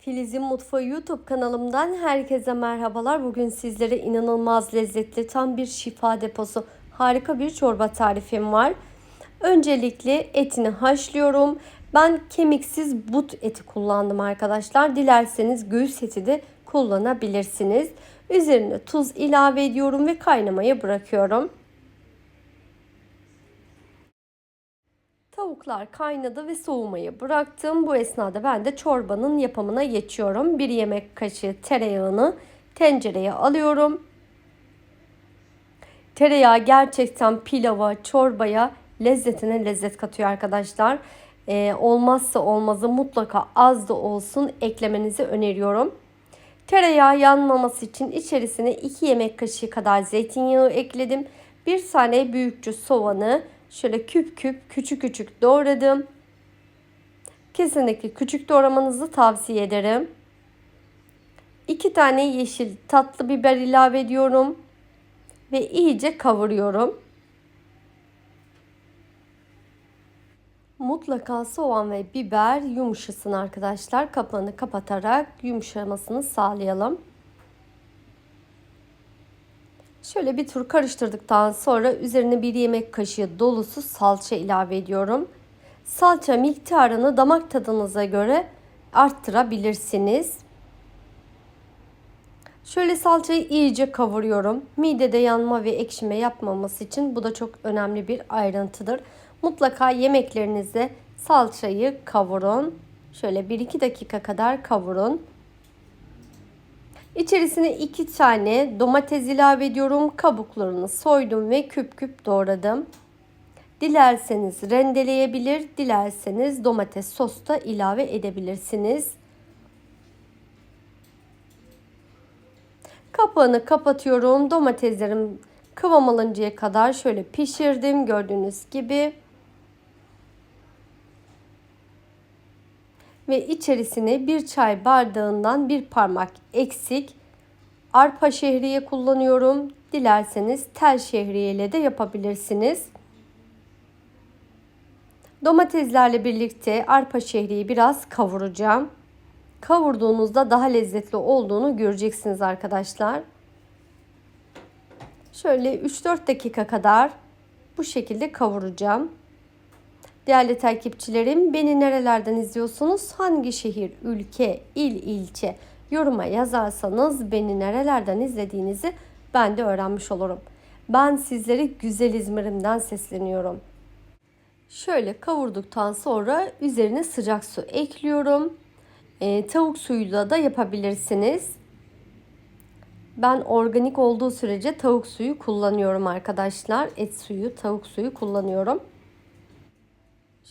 Filiz'in Mutfağı YouTube kanalımdan herkese merhabalar. Bugün sizlere inanılmaz lezzetli tam bir şifa deposu harika bir çorba tarifim var. Öncelikle etini haşlıyorum. Ben kemiksiz but eti kullandım arkadaşlar. Dilerseniz göğüs eti de kullanabilirsiniz. Üzerine tuz ilave ediyorum ve kaynamaya bırakıyorum. Tavuklar kaynadı ve soğumayı bıraktım. Bu esnada ben de çorbanın yapımına geçiyorum. Bir yemek kaşığı tereyağını tencereye alıyorum. Tereyağı gerçekten pilava, çorbaya lezzetine lezzet katıyor arkadaşlar. Ee, olmazsa olmazı mutlaka az da olsun eklemenizi öneriyorum. Tereyağı yanmaması için içerisine 2 yemek kaşığı kadar zeytinyağı ekledim. Bir tane büyükçe soğanı şöyle küp küp küçük küçük doğradım. Kesinlikle küçük doğramanızı tavsiye ederim. 2 tane yeşil tatlı biber ilave ediyorum ve iyice kavuruyorum. Mutlaka soğan ve biber yumuşasın arkadaşlar. Kapağını kapatarak yumuşamasını sağlayalım. Şöyle bir tur karıştırdıktan sonra üzerine bir yemek kaşığı dolusu salça ilave ediyorum. Salça miktarını damak tadınıza göre arttırabilirsiniz. Şöyle salçayı iyice kavuruyorum. Midede yanma ve ekşime yapmaması için bu da çok önemli bir ayrıntıdır. Mutlaka yemeklerinizde salçayı kavurun. Şöyle 1-2 dakika kadar kavurun. İçerisine 2 tane domates ilave ediyorum. Kabuklarını soydum ve küp küp doğradım. Dilerseniz rendeleyebilir, dilerseniz domates sos da ilave edebilirsiniz. Kapağını kapatıyorum. Domateslerim kıvam alıncaya kadar şöyle pişirdim gördüğünüz gibi. Ve içerisine bir çay bardağından bir parmak eksik arpa şehriye kullanıyorum. Dilerseniz tel şehriye ile de yapabilirsiniz. Domateslerle birlikte arpa şehriyi biraz kavuracağım. Kavurduğunuzda daha lezzetli olduğunu göreceksiniz arkadaşlar. Şöyle 3-4 dakika kadar bu şekilde kavuracağım. Değerli takipçilerim beni nerelerden izliyorsunuz? Hangi şehir, ülke, il, ilçe yoruma yazarsanız beni nerelerden izlediğinizi ben de öğrenmiş olurum. Ben sizlere güzel İzmir'imden sesleniyorum. Şöyle kavurduktan sonra üzerine sıcak su ekliyorum. E, tavuk suyuyla da yapabilirsiniz. Ben organik olduğu sürece tavuk suyu kullanıyorum arkadaşlar. Et suyu, tavuk suyu kullanıyorum.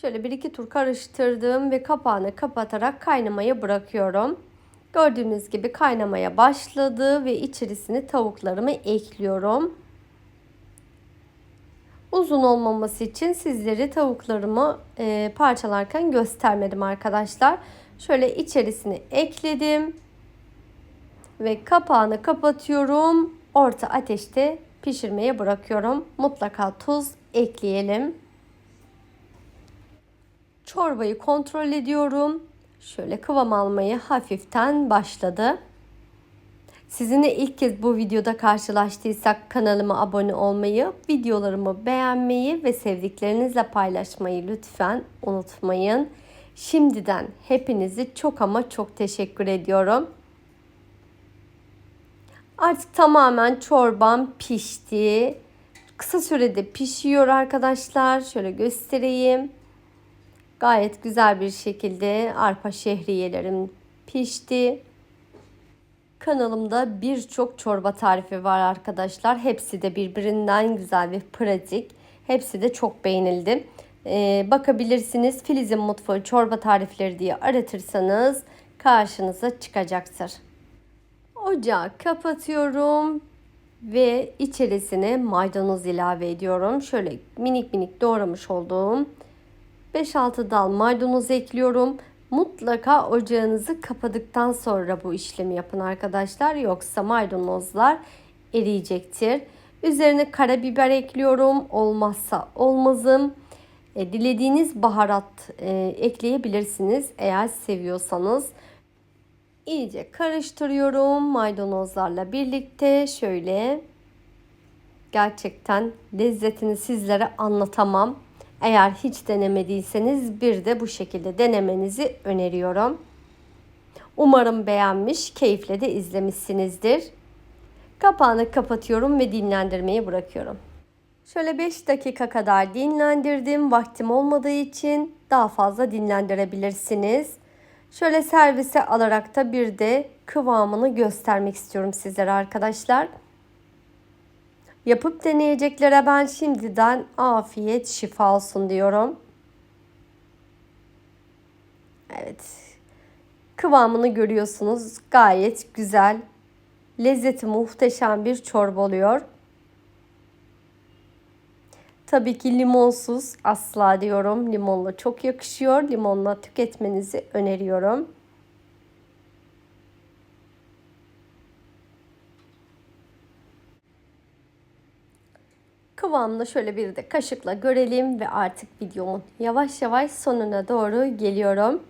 Şöyle bir iki tur karıştırdım ve kapağını kapatarak kaynamaya bırakıyorum. Gördüğünüz gibi kaynamaya başladı ve içerisine tavuklarımı ekliyorum. Uzun olmaması için sizleri tavuklarımı e, parçalarken göstermedim arkadaşlar. Şöyle içerisine ekledim ve kapağını kapatıyorum. Orta ateşte pişirmeye bırakıyorum. Mutlaka tuz ekleyelim. Çorbayı kontrol ediyorum. Şöyle kıvam almayı hafiften başladı. Sizinle ilk kez bu videoda karşılaştıysak kanalıma abone olmayı, videolarımı beğenmeyi ve sevdiklerinizle paylaşmayı lütfen unutmayın. Şimdiden hepinizi çok ama çok teşekkür ediyorum. Artık tamamen çorbam pişti. Kısa sürede pişiyor arkadaşlar. Şöyle göstereyim. Gayet güzel bir şekilde arpa şehriyelerim pişti. Kanalımda birçok çorba tarifi var arkadaşlar. Hepsi de birbirinden güzel ve pratik. Hepsi de çok beğenildi. Ee, bakabilirsiniz Filiz'in mutfağı çorba tarifleri diye aratırsanız karşınıza çıkacaktır. Ocağı kapatıyorum ve içerisine maydanoz ilave ediyorum. Şöyle minik minik doğramış olduğum 5-6 dal maydanoz ekliyorum. Mutlaka ocağınızı kapadıktan sonra bu işlemi yapın arkadaşlar. Yoksa maydanozlar eriyecektir. Üzerine karabiber ekliyorum. Olmazsa olmazım. E, dilediğiniz baharat e, ekleyebilirsiniz eğer seviyorsanız. iyice karıştırıyorum maydanozlarla birlikte şöyle gerçekten lezzetini sizlere anlatamam. Eğer hiç denemediyseniz bir de bu şekilde denemenizi öneriyorum. Umarım beğenmiş, keyifle de izlemişsinizdir. Kapağını kapatıyorum ve dinlendirmeyi bırakıyorum. Şöyle 5 dakika kadar dinlendirdim. Vaktim olmadığı için daha fazla dinlendirebilirsiniz. Şöyle servise alarak da bir de kıvamını göstermek istiyorum sizlere arkadaşlar. Yapıp deneyeceklere ben şimdiden afiyet şifa olsun diyorum. Evet. Kıvamını görüyorsunuz. Gayet güzel. Lezzeti muhteşem bir çorba oluyor. Tabii ki limonsuz asla diyorum. Limonla çok yakışıyor. Limonla tüketmenizi öneriyorum. Kıvamını şöyle bir de kaşıkla görelim ve artık videomun yavaş yavaş sonuna doğru geliyorum.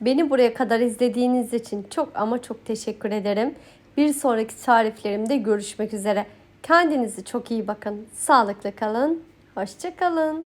Beni buraya kadar izlediğiniz için çok ama çok teşekkür ederim. Bir sonraki tariflerimde görüşmek üzere. Kendinize çok iyi bakın. Sağlıklı kalın. Hoşçakalın.